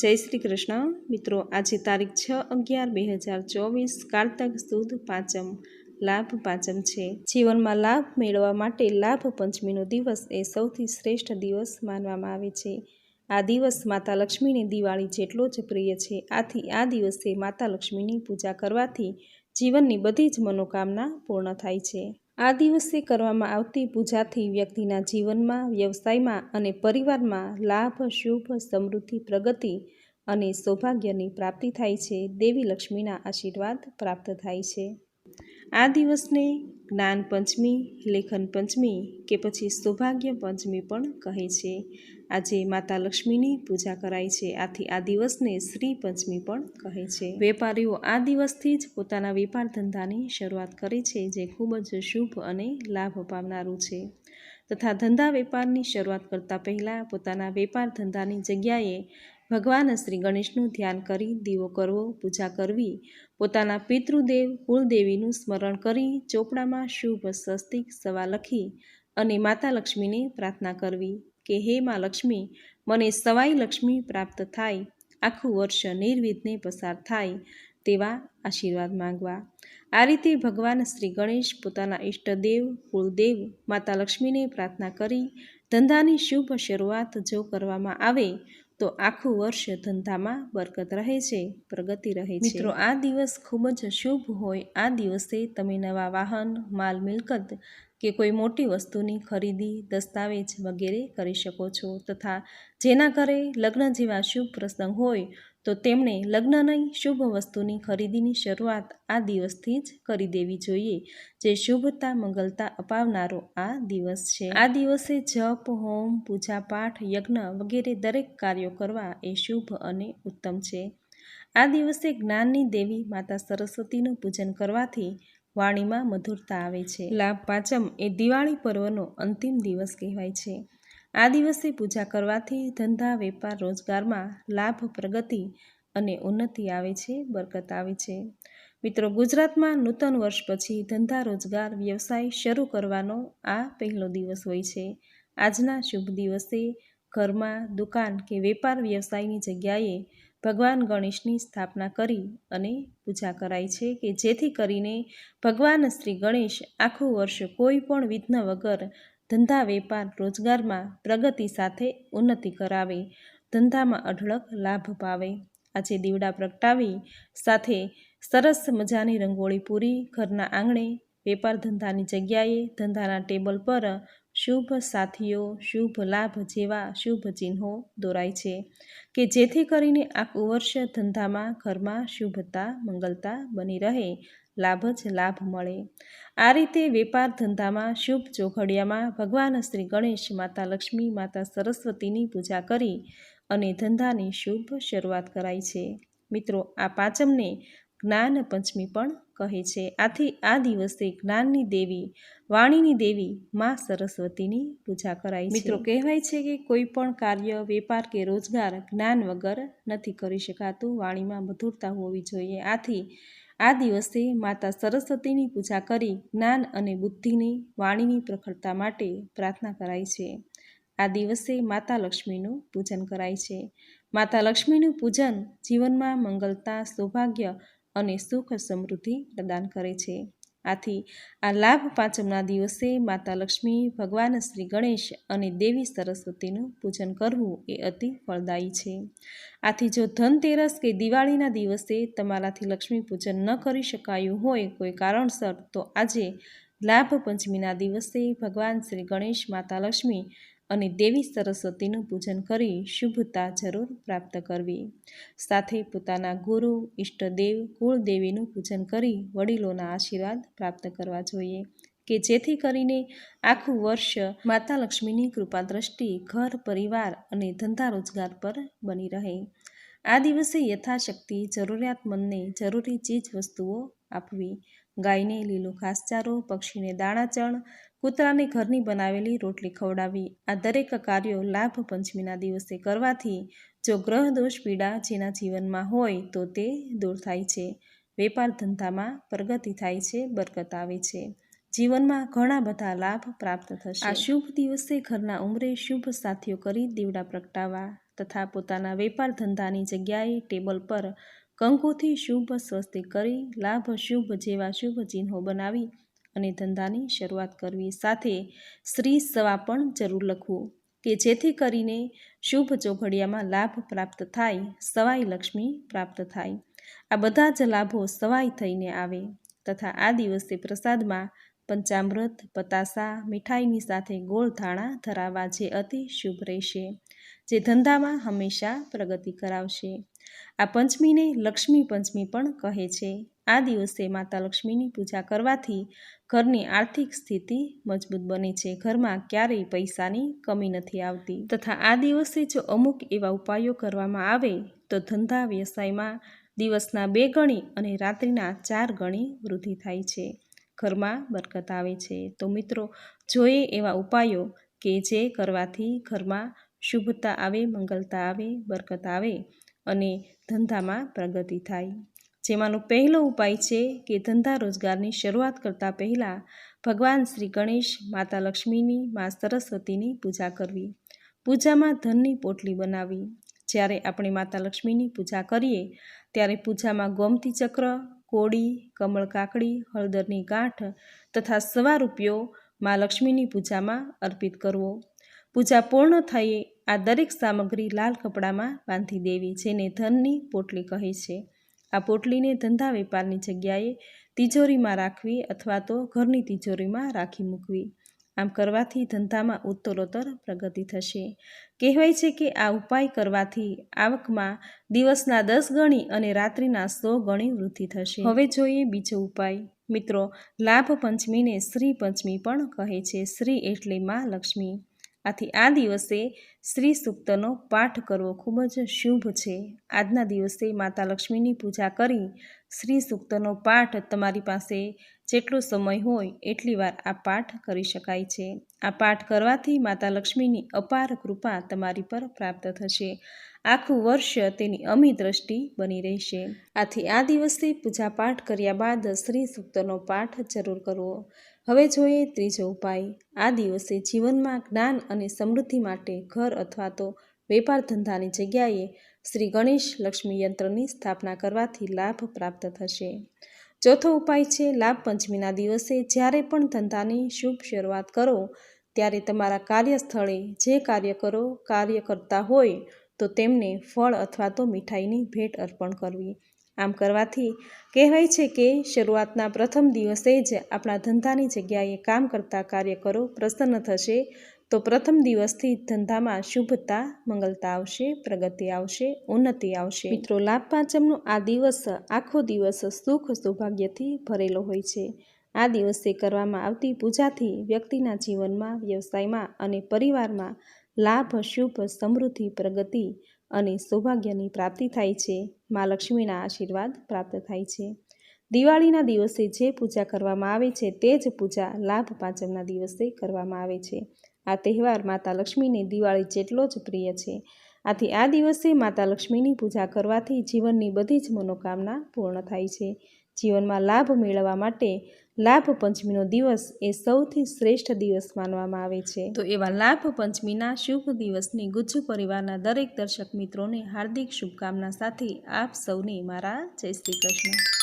જય શ્રી કૃષ્ણ. મિત્રો, આજે તારીખ છ અગિયાર બે હજાર ચોવીસ, કારતક સુદ પાંચમ. લાભ પાંચમ છે. જીવનમાં લાભ મેળવવા માટે લાભ પંચમીનો દિવસ એ સૌથી શ્રેષ્ઠ દિવસ માનવામાં આવે છે. આ દિવસ માતા લક્ષ્મીની દિવાળી જેટલો જ પ્રિય છે. આથી આ દિવસે માતા લક્ષ્મીની પૂજા કરવાથી જીવનની બધી જ મનોકામના પૂર્ણ થાય છે. આ દિવસે કરવામાં આવતી પૂજાથી વ્યક્તિના જીવનમાં, વ્યવસાયમાં અને પરિવારમાં લાભ, શુભ, સમૃદ્ધિ, પ્રગતિ અને સૌભાગ્યની પ્રાપ્તિ થાય છે. દેવી લક્ષ્મીના આશીર્વાદ પ્રાપ્ત થાય છે. આ દિવસને જ્ઞાન પંચમી, લેખન પંચમી કે પછી સૌભાગ્ય પંચમી પણ કહે છે. આજે માતા લક્ષ્મીની પૂજા કરાય છે. આથી આ દિવસને શ્રી પંચમી પણ કહે છે. વેપારીઓ આ દિવસથી જ પોતાના વેપાર ધંધાની શરૂઆત કરે છે, જે ખૂબ જ શુભ અને લાભ પામનારું છે. તથા ધંધા વેપારની શરૂઆત કરતાં પહેલાં પોતાના વેપાર ધંધાની જગ્યાએ ભગવાન શ્રી ગણેશનું ધ્યાન કરી દીવો કરવો, પૂજા કરવી, પોતાના પિતૃદેવ કુળદેવીનું સ્મરણ કરી ચોપડામાં શુભ સ્વસ્તિક સવા લખી અને માતા લક્ષ્મીને પ્રાર્થના કરવી કે, હે મા લક્ષ્મી, મને સવાઈ લક્ષ્મી પ્રાપ્ત થાય, આખું વર્ષ નિર્વિઘ્ને પસાર થાય તેવા આશીર્વાદ માંગવા. આ રીતે ભગવાન શ્રી ગણેશ પોતાના ઈષ્ટદેવ, કુળદેવ માતા લક્ષ્મીને પ્રાર્થના કરી ધંધાની શુભ શરૂઆત જો કરવામાં આવે તો આખું વર્ષ ધંધામાં બરકત રહે છે, પ્રગતિ રહે છે. મિત્રો, આ દિવસ ખૂબ જ શુભ હોય. આ દિવસે તમે નવા વાહન, માલ મિલકત કે કોઈ મોટી વસ્તુની ખરીદી, દસ્તાવેજ વગેરે કરી શકો છો. તથા જેના ઘરે લગ્ન જેવા શુભ પ્રસંગ હોય તો તેમણે લગ્નની શુભ વસ્તુની ખરીદીની શરૂઆત આ દિવસથી જ કરી દેવી જોઈએ. જે શુભતા મંગલતા અપાવનારો આ દિવસ છે. આ દિવસે જપ, હોમ પૂજા પાઠ યજ્ઞ વગેરે દરેક કાર્યો કરવા એ શુભ અને ઉત્તમ છે. આ દિવસે જ્ઞાનની દેવી માતા સરસ્વતીનું પૂજન કરવાથી વાણીમાં મધુરતા આવે છે. લાભ પાંચમ એ દિવાળી પર્વનો અંતિમ દિવસ કહેવાય છે. આ દિવસે પૂજા કરવાથી ધંધા, વેપાર, રોજગારમાં લાભ, પ્રગતિ અને ઉન્નતિ આવે છે, બરકત આવે છે. મિત્રો, ગુજરાતમાં નૂતન વર્ષ પછી ધંધા, રોજગાર, વ્યવસાય શરૂ કરવાનો આ પહેલો દિવસ હોય છે. આજના શુભ દિવસે ઘરમાં, દુકાન કે વેપાર વ્યવસાયની જગ્યાએ ભગવાન ગણેશની સ્થાપના કરી અને પૂજા કરાય છે કે જેથી કરીને ભગવાન શ્રી ગણેશ આખું વર્ષ કોઈ પણ વિઘ્ન વગર ધંધા વેપાર રોજગારમાં પ્રગતિ સાથે ઉન્નતિ કરાવે, ધંધામાં અઢળક લાભ પાવે. આજે દીવડા પ્રગટાવી, સાથે સરસ મજાની રંગોળી પૂરી, ઘરના આંગણે વેપાર ધંધાની જગ્યાએ ધંધાના ટેબલ પર શુભ સાથીઓ, શુભ લાભ જેવા શુભ ચિહ્નો દોરાય છે કે જેથી કરીને આખું વર્ષ ધંધામાં ઘરમાં શુભતા, મંગલતા બની રહે, લાભ જ લાભ મળે. આ રીતે વેપાર ધંધામાં શુભ ચોઘડિયામાં ભગવાન શ્રી ગણેશ માતા લક્ષ્મી માતા સરસ્વતીની પૂજા કરી અને ધંધાની શુભ શરૂઆત કરાય છે. મિત્રો, આ પાંચમને જ્ઞાન પંચમી પણ કહે છે, આથી આ દિવસે જ્ઞાનની દેવી, વાણીની દેવી માં સરસ્વતીની પૂજા કરાય છે. મિત્રો, કહેવાય છે કે કોઈ પણ કાર્ય, વેપાર કે રોજગાર જ્ઞાન વગર નથી કરી શકાતું, વાણીમાં મધુરતા હોવી જોઈએ. આથી આ દિવસે માતા સરસ્વતીની પૂજા કરી જ્ઞાન અને બુદ્ધિની વાણીની પ્રખરતા માટે પ્રાર્થના કરાય છે. આ દિવસે માતા લક્ષ્મીનું પૂજન કરાય છે. માતા લક્ષ્મીનું પૂજન જીવનમાં મંગલતા, સૌભાગ્ય અને સુખ સમૃદ્ધિ પ્રદાન કરે છે. આથી આ લાભ પાંચમના દિવસે માતા લક્ષ્મી, ભગવાન શ્રી ગણેશ અને દેવી સરસ્વતીનું પૂજન કરવું એ અતિ ફળદાયી છે. આથી જો ધનતેરસ કે દિવાળીના દિવસે તમારાથી લક્ષ્મી પૂજન ન કરી શકાયું હોય કોઈ કારણસર, તો આજે લાભ પંચમીના દિવસે ભગવાન શ્રી ગણેશ, માતા લક્ષ્મી અને દેવી સરસ્વતીનું પૂજન કરી શુભતા જરૂર પ્રાપ્ત કરવી. સાથે પોતાના ગુરુ, ઈષ્ટદેવ, કુળદેવીનું પૂજન કરી વડીલોના આશીર્વાદ પ્રાપ્ત કરવા જોઈએ કે જેથી કરીને આખું વર્ષ માતા લક્ષ્મીની કૃપા દ્રષ્ટિ, ઘર, પરિવાર અને ધંધા રોજગાર પર બની રહે. આ દિવસે યથાશક્તિ જરૂરિયાતમંદને જરૂરી ચીજ વસ્તુઓ આપવી. ગાયને લીલો ઘાસચારો, પક્ષીને દાણાચણ કૂતરાને ઘરની બનાવેલી રોટલી ખવડાવી. આ દરેક કાર્યો લાભ પંચમીના દિવસે કરવાથી જો ગ્રહ દોષ પીડા જેના જીવનમાં હોય તો તે દૂર થાય છે. વેપાર ધંધામાં પ્રગતિ થાય છે, બરકત આવે છે. જીવનમાં ઘણા બધા લાભ પ્રાપ્ત થશે. આ શુભ દિવસે ઘરના ઉંમરે શુભ સાથીઓ કરી દીવડા પ્રગટાવવા તથા પોતાના વેપાર ધંધાની જગ્યાએ ટેબલ પર કંકુથી શુભ સ્વસ્તિક કરી લાભ શુભ જેવા શુભ ચિહ્નો બનાવી અને ધંધાની શરૂઆત કરવી. સાથે શ્રી સવા પણ જરૂર લખવું કે જેથી કરીને શુભ ચોઘડિયામાં લાભ પ્રાપ્ત થાય, સવાઈ લક્ષ્મી પ્રાપ્ત થાય. આ બધા જ લાભો સવાઈ થઈને આવે તથા આ દિવસે પ્રસાદમાં પંચામૃત, પતાસા, મીઠાઈની સાથે ગોળ ધાણા ધરાવવા જે અતિ શુભ રહેશે, જે ધંધામાં હંમેશા પ્રગતિ કરાવશે. આ પંચમીને લક્ષ્મી પંચમી પણ કહે છે. આ દિવસે માતા લક્ષ્મીની પૂજા કરવાથી ઘરની આર્થિક સ્થિતિ મજબૂત બને છે. ઘરમાં ક્યારેય પૈસાની કમી નથી આવતી. તથા આ દિવસે જો અમુક એવા ઉપાયો કરવામાં આવે, તો ધંધા વ્યવસાયમાં દિવસના બે ગણી અને રાત્રિના ચાર ગણી વૃદ્ધિ થાય છે. ઘરમાં બરકત આવે છે. તો મિત્રો, જોઈએ એવા ઉપાયો કે જે કરવાથી ઘરમાં શુભતા આવે, મંગલતા આવે, બરકત આવે અને ધંધામાં પ્રગતિ થાય. જેમાંનો પહેલો ઉપાય છે કે ધંધા રોજગારની શરૂઆત કરતાં પહેલાં ભગવાન શ્રી ગણેશ, માતા લક્ષ્મીની, મા સરસ્વતીની પૂજા કરવી. પૂજામાં ધનની પોટલી બનાવી. જ્યારે આપણે માતા લક્ષ્મીની પૂજા કરીએ, ત્યારે પૂજામાં ગોમતી ચક્ર કોડી કમળ કાકડી, હળદરની ગાંઠ તથા સવા રૂપિયો મા લક્ષ્મીની પૂજામાં અર્પિત કરવો. પૂજા પૂર્ણ થઈએ આ દરેક સામગ્રી લાલ કપડામાં બાંધી દેવી, જેને ધનની પોટલી કહે છે. આ પોટલીને ધંધા વેપારની જગ્યાએ તિજોરીમાં રાખવી અથવા તો ઘરની તિજોરીમાં રાખી મૂકવી. આમ કરવાથી ધંધામાં ઉત્તરોત્તર પ્રગતિ થશે. કહેવાય છે કે આ ઉપાય કરવાથી આવકમાં દિવસના દસ ગણી અને રાત્રિના સો ગણી વૃદ્ધિ થશે. હવે જોઈએ બીજો ઉપાય. મિત્રો, લાભ પંચમીને શ્રી પંચમી પણ કહે છે. શ્રી એટલે માં લક્ષ્મી. આથી આ દિવસે શ્રી સૂક્તનો પાઠ કરવો ખૂબ જ શુભ છે. આજના દિવસે માતા લક્ષ્મીની પૂજા કરી શ્રી સૂક્તનો પાઠ તમારી પાસે જેટલો સમય હોય એટલી વાર આ પાઠ કરી શકાય છે. આ પાઠ કરવાથી માતા લક્ષ્મીની અપાર કૃપા તમારી પર પ્રાપ્ત થશે. આખું વર્ષ તેની અમી દ્રષ્ટિ બની રહેશે. આથી આ દિવસે પૂજા પાઠ કર્યા બાદ શ્રી સૂક્તનો પાઠ જરૂર કરવો. હવે જોઈએ ત્રીજો ઉપાય. આ દિવસે જીવનમાં જ્ઞાન અને સમૃદ્ધિ માટે ઘર અથવા તો વેપાર ધંધાની જગ્યાએ શ્રી ગણેશ લક્ષ્મી યંત્રની સ્થાપના કરવાથી લાભ પ્રાપ્ત થશે. ચોથો ઉપાય છે, લાભ પંચમીના દિવસે જ્યારે પણ ધંધાની શુભ શરૂઆત કરો, ત્યારે તમારા કાર્યસ્થળે જે કાર્ય કરો, કાર્ય કરતા હોય, તો તેમને ફળ અથવા તો મીઠાઈની ભેટ અર્પણ કરવી. આમ કરવાથી કહેવાય છે કે શરૂઆતના પ્રથમ દિવસે જ આપણા ધંધાની જગ્યાએ કામ કરતા કાર્યકરો પ્રસન્ન થશે. તો પ્રથમ દિવસથી ધંધામાં શુભતા, મંગલતા આવશે, પ્રગતિ આવશે, ઉન્નતિ આવશે. મિત્રો, લાભ પાંચમનો આ દિવસ આખો દિવસ સુખ સૌભાગ્યથી ભરેલો હોય છે. આ દિવસે કરવામાં આવતી પૂજાથી વ્યક્તિના જીવનમાં, વ્યવસાયમાં અને પરિવારમાં લાભ, શુભ, સમૃદ્ધિ, પ્રગતિ અને સૌભાગ્યની પ્રાપ્તિ થાય છે. મા લક્ષ્મીના આશીર્વાદ પ્રાપ્ત થાય છે. દિવાળીના દિવસે જે પૂજા કરવામાં આવે છે, તે જ પૂજા લાભ પાંચમના દિવસે કરવામાં આવે છે. આ તહેવાર માતા લક્ષ્મીને દિવાળી જેટલો જ પ્રિય છે. આથી આ દિવસે માતા લક્ષ્મીની પૂજા કરવાથી જીવનની બધી જ મનોકામના પૂર્ણ થાય છે. જીવનમાં લાભ મેળવવા માટે લાભ પંચમીનો દિવસ એ સૌથી શ્રેષ્ઠ દિવસ માનવામાં આવે છે. તો એવા લાભ પંચમીના શુભ દિવસની ગુજ્જુ પરિવારના દરેક દર્શક મિત્રોને હાર્દિક શુભકામના સાથે આપ સૌને મારા જય શ્રી કૃષ્ણ.